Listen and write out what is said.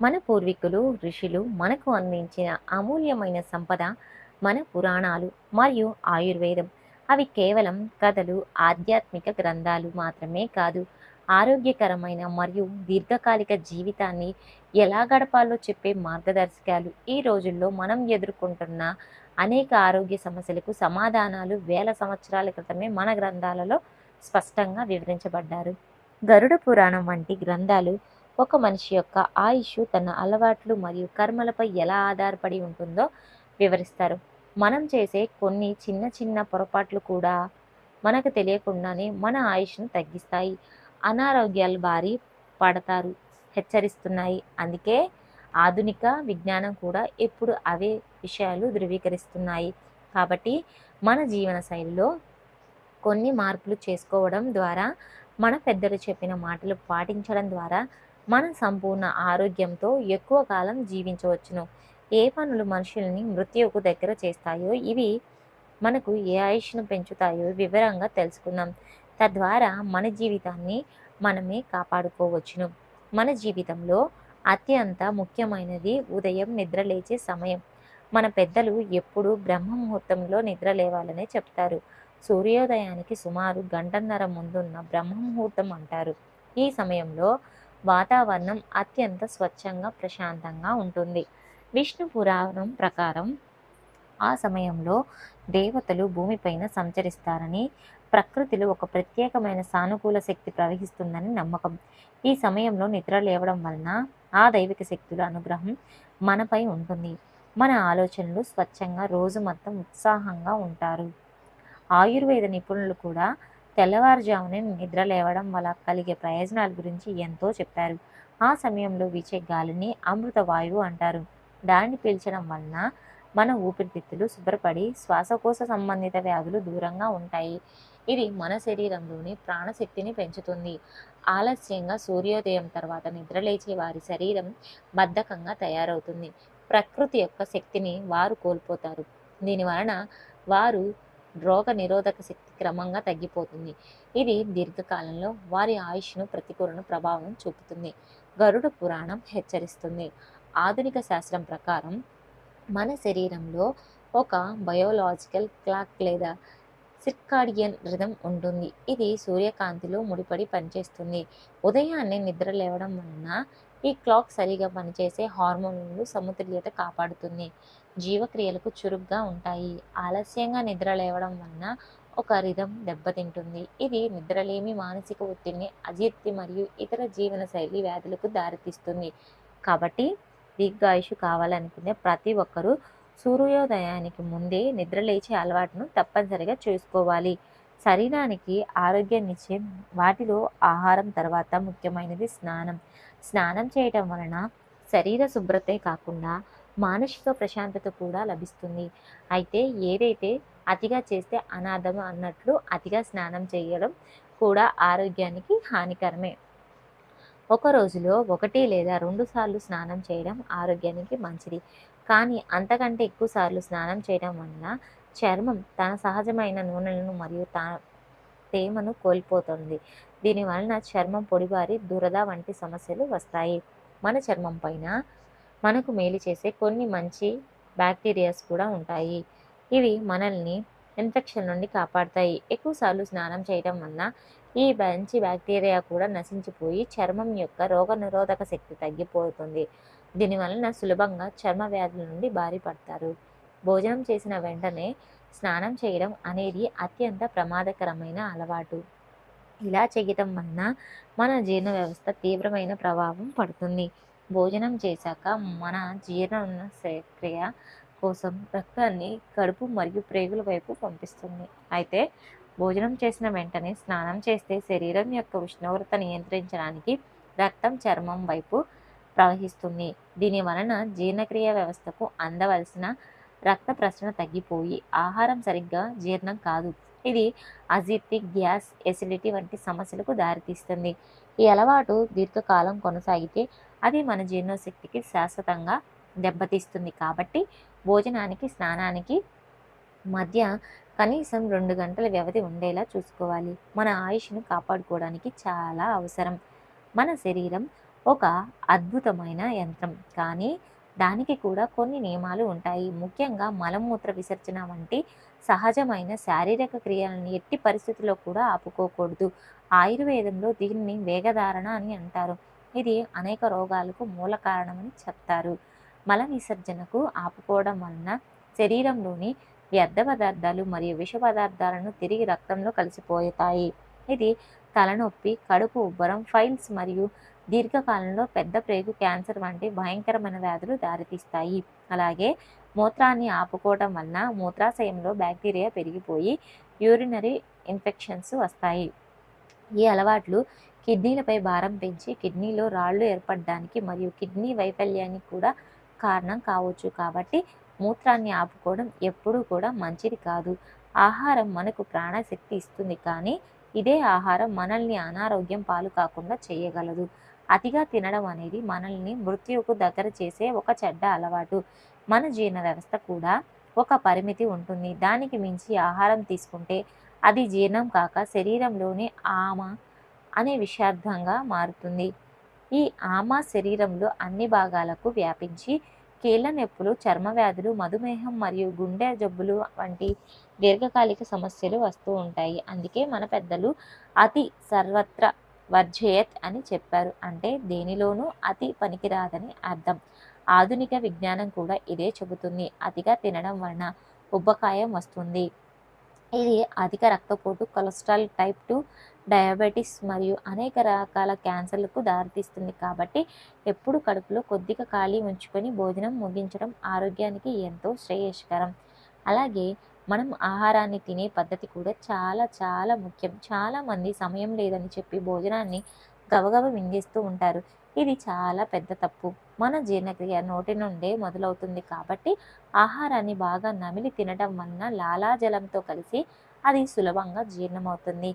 మన పూర్వీకులు ఋషులు మనకు అందించిన అమూల్యమైన సంపద మన పురాణాలు మరియు ఆయుర్వేదం. అవి కేవలం కథలు ఆధ్యాత్మిక గ్రంథాలు మాత్రమే కాదు ఆరోగ్యకరమైన మరియు దీర్ఘకాలిక జీవితాన్ని ఎలా గడపాలో చెప్పే మార్గదర్శకాలు. ఈ రోజుల్లో మనం ఎదుర్కొంటున్న అనేక ఆరోగ్య సమస్యలకు సమాధానాలు వేల సంవత్సరాల క్రితమే మన గ్రంథాలలో స్పష్టంగా వివరించబడ్డారు. గరుడ పురాణం వంటి గ్రంథాలు ఒక మనిషి యొక్క ఆయుష్ తన అలవాట్లు మరియు కర్మలపై ఎలా ఆధారపడి ఉంటుందో వివరిస్తారు. మనం చేసే కొన్ని చిన్న చిన్న పొరపాట్లు కూడా మనకు తెలియకుండానే మన ఆయుష్ను తగ్గిస్తాయి. అనారోగ్యాలు బారి పడతారు హెచ్చరిస్తున్నాయి. అందుకే ఆధునిక విజ్ఞానం కూడా ఎప్పుడు అవే విషయాలు ధృవీకరిస్తున్నాయి. కాబట్టి మన జీవన శైలిలో కొన్ని మార్పులు చేసుకోవడం ద్వారా మన పెద్దలు చెప్పిన మాటలు పాటించడం ద్వారా మనం సంపూర్ణ ఆరోగ్యంతో ఎక్కువ కాలం జీవించవచ్చును. ఏ పనులు మనుషుల్ని మృత్యువుకు దగ్గర చేస్తాయో ఇవి మనకు ఏ ఆయుష్ను పెంచుతాయో వివరంగా తెలుసుకుందాం. తద్వారా మన జీవితాన్ని మనమే కాపాడుకోవచ్చును. మన జీవితంలో అత్యంత ముఖ్యమైనది ఉదయం నిద్ర లేచే సమయం. మన పెద్దలు ఎప్పుడు బ్రహ్మ ముహూర్తంలో నిద్ర లేవాలనే చెప్తారు. సూర్యోదయానికి సుమారు గంటన్నర ముందున్న బ్రహ్మ ముహూర్తం అంటారు. ఈ సమయంలో వాతావరణం అత్యంత స్వచ్ఛంగా ప్రశాంతంగా ఉంటుంది. విష్ణు పురాణం ప్రకారం ఆ సమయంలో దేవతలు భూమిపైన సంచరిస్తారని ప్రకృతిలో ఒక ప్రత్యేకమైన సానుకూల శక్తి ప్రవహిస్తుందని నమ్మకం. ఈ సమయంలో నిద్ర లేవడం వలన ఆ దైవిక శక్తుల అనుగ్రహం మనపై ఉంటుంది. మన ఆలోచనలు స్వచ్ఛంగా రోజు మొత్తం ఉత్సాహంగా ఉంటారు. ఆయుర్వేద నిపుణులు కూడా తెల్లవారుజామునే నిద్ర లేవడం వల్ల కలిగే ప్రయోజనాల గురించి ఎంతో చెప్పారు. ఆ సమయంలో వీచే గాలిని అమృత వాయువు అంటారు. దాన్ని పీల్చడం వలన మన ఊపిరితిత్తులు శుభ్రపడి శ్వాసకోశ సంబంధిత వ్యాధులు దూరంగా ఉంటాయి. ఇది మన శరీరంలోని ప్రాణశక్తిని పెంచుతుంది. ఆలస్యంగా సూర్యోదయం తర్వాత నిద్రలేచే వారి శరీరం బద్ధకంగా తయారవుతుంది. ప్రకృతి యొక్క శక్తిని వారు కోల్పోతారు. దీని వలన వారు రోగ నిరోధక శక్తి క్రమంగా తగ్గిపోతుంది. ఇది దీర్ఘకాలంలో వారి ఆయుష్ను ప్రతికూలన ప్రభావం చూపుతుంది. గరుడ పురాణం హెచ్చరిస్తుంది. ఆధునిక శాస్త్రం ప్రకారం మన శరీరంలో ఒక బయోలాజికల్ క్లాక్ లేదా సిర్కాడియన్ రిధం ఉంటుంది. ఇది సూర్యకాంతిలో ముడిపడి పనిచేస్తుంది. ఉదయాన్నే నిద్ర లేవడం వలన ఈ క్లాక్ సరిగా పనిచేసే హార్మోన్లు సమతుల్యత కాపాడుతుంది. జీవక్రియలకు చురుగ్గా ఉంటాయి. ఆలస్యంగా నిద్ర లేవడం వలన ఒక రిధం దెబ్బతింటుంది. ఇది నిద్రలేమి మానసిక ఒత్తిడిని అజీర్తి మరియు ఇతర జీవనశైలి వ్యాధులకు దారితీస్తుంది. కాబట్టి దీర్ఘాయుషు కావాలనుకునే ప్రతి ఒక్కరూ సూర్యోదయానికి ముందే నిద్రలేచే అలవాటును తప్పనిసరిగా చేసుకోవాలి. శరీరానికి ఆరోగ్యాన్నిచ్చే వాటిలో ఆహారం తర్వాత ముఖ్యమైనది స్నానం. స్నానం చేయటం వలన శరీర శుభ్రతే కాకుండా మానసిక ప్రశాంతత కూడా లభిస్తుంది. అయితే ఏదైతే అతిగా చేస్తే అనాథం అన్నట్లు అతిగా స్నానం చేయడం కూడా ఆరోగ్యానికి హానికరమే. ఒక రోజులో ఒకటి లేదా రెండు సార్లు స్నానం చేయడం ఆరోగ్యానికి మంచిది. కానీ అంతకంటే ఎక్కువ సార్లు స్నానం చేయడం వల్ల చర్మం తన సహజమైన నూనెలను మరియు తన తేమను కోల్పోతుంది. దీని వలన చర్మం పొడిబారి దురద వంటి సమస్యలు వస్తాయి. మన చర్మం పైన మనకు మేలు చేసే కొన్ని మంచి బ్యాక్టీరియాస్ కూడా ఉంటాయి. ఇవి మనల్ని ఇన్ఫెక్షన్ నుండి కాపాడతాయి. ఎక్కువసార్లు స్నానం చేయడం వల్ల ఈ మంచి బ్యాక్టీరియా కూడా నశించిపోయి చర్మం యొక్క రోగ నిరోధక శక్తి తగ్గిపోతుంది. దీనివలన సులభంగా చర్మ వ్యాధుల నుండి బారిపడతారు. భోజనం చేసిన వెంటనే స్నానం చేయడం అనేది అత్యంత ప్రమాదకరమైన అలవాటు. ఇలా చేయటం వలన మన జీర్ణ వ్యవస్థ తీవ్రమైన ప్రభావం పడుతుంది. భోజనం చేశాక మన జీర్ణ క్రియ కోసం రక్తాన్ని కడుపు మరియు ప్రేగుల వైపు పంపిస్తుంది. అయితే భోజనం చేసిన వెంటనే స్నానం చేస్తే శరీరం యొక్క ఉష్ణోగ్రత నియంత్రించడానికి రక్తం చర్మం వైపు ప్రవహిస్తుంది. దీని వలన జీర్ణక్రియ వ్యవస్థకు అందవలసిన రక్త ప్రసరణ తగ్గిపోయి ఆహారం సరిగ్గా జీర్ణం కాదు. ఇది అజీర్తి గ్యాస్ ఎసిడిటీ వంటి సమస్యలకు దారితీస్తుంది. ఈ అలవాటు దీర్ఘకాలం కొనసాగితే అది మన జీర్ణశక్తికి శాశ్వతంగా దెబ్బతీస్తుంది. కాబట్టి భోజనానికి స్నానానికి మధ్య కనీసం రెండు గంటల వ్యవధి ఉండేలా చూసుకోవాలి. మన ఆయుష్ను కాపాడుకోవడానికి చాలా అవసరం. మన శరీరం ఒక అద్భుతమైన యంత్రం. కానీ దానికి కూడా కొన్ని నియమాలు ఉంటాయి. ముఖ్యంగా మలమూత్ర విసర్జన వంటి సహజమైన శారీరక క్రియలను ఎట్టి పరిస్థితుల్లో కూడా ఆపుకోకూడదు. ఆయుర్వేదంలో దీన్ని వేగధారణ అని అంటారు. ఇది అనేక రోగాలకు మూల కారణమని చెప్తారు. మల విసర్జనకు ఆపుకోవడం వలన శరీరంలోని వ్యర్థ పదార్థాలు మరియు విష పదార్థాలను తిరిగి రక్తంలో కలిసిపోతాయి. ఇది తలనొప్పి కడుపు ఉబ్బరం ఫైల్స్ మరియు దీర్ఘకాలంలో పెద్ద ప్రేగు క్యాన్సర్ వంటి భయంకరమైన వ్యాధులు దారితీస్తాయి. అలాగే మూత్రాన్ని ఆపుకోవడం వలన మూత్రాశయంలో బ్యాక్టీరియా పెరిగిపోయి యూరినరీ ఇన్ఫెక్షన్స్ వస్తాయి. ఈ అలవాట్లు కిడ్నీలపై భారం పెంచి కిడ్నీలో రాళ్ళు ఏర్పడడానికి మరియు కిడ్నీ వైఫల్యానికి కూడా కారణం కావచ్చు. కాబట్టి మూత్రాన్ని ఆపుకోవడం ఎప్పుడూ కూడా మంచిది కాదు. ఆహారం మనకు ప్రాణశక్తి ఇస్తుంది కానీ ఇదే ఆహారం మనల్ని అనారోగ్యం పాలు కాకుండా చేయగలదు. అతిగా తినడం అనేది మనల్ని మృత్యువుకు దగ్గర చేసే ఒక చెడ్డ అలవాటు. మన జీర్ణ వ్యవస్థ కూడా ఒక పరిమితి ఉంటుంది. దానికి మించి ఆహారం తీసుకుంటే అది జీర్ణం కాక శరీరంలోని ఆమ అనే విషార్థంగా మారుతుంది. ఈ ఆమ శరీరంలో అన్ని భాగాలకు వ్యాపించి కీళ్ళ నొప్పులు చర్మ వ్యాధులు మధుమేహం మరియు గుండె జబ్బులు వంటి దీర్ఘకాలిక సమస్యలు వస్తూ ఉంటాయి. అందుకే మన పెద్దలు అతి సర్వత్ర వర్జయత్ అని చెప్పారు. అంటే దేనిలోనూ అతి పనికిరాదని అర్థం. ఆధునిక విజ్ఞానం కూడా ఇదే చెబుతుంది. అతిగా తినడం వలన ఉబ్బకాయం వస్తుంది. ఇది అధిక రక్తపోటు కొలెస్ట్రాల్ టైప్ టూ డయాబెటీస్ మరియు అనేక రకాల క్యాన్సర్లకు దారితీస్తుంది. కాబట్టి ఎప్పుడు కడుపులో కొద్దిగా ఖాళీ ఉంచుకొని భోజనం ముగించడం ఆరోగ్యానికి ఎంతో శ్రేయస్కరం. అలాగే మనం ఆహారాన్ని తినే పద్ధతి కూడా చాలా చాలా ముఖ్యం. చాలామంది సమయం లేదని చెప్పి భోజనాన్ని గబగబ మింగేస్తూ ఉంటారు. ఇది చాలా పెద్ద తప్పు. మన జీర్ణక్రియ నోటి నుండే మొదలవుతుంది కాబట్టి ఆహారాన్ని బాగా నమిలి తినడం వలన లాలాజలంతో కలిసి అది సులభంగా జీర్ణమవుతుంది.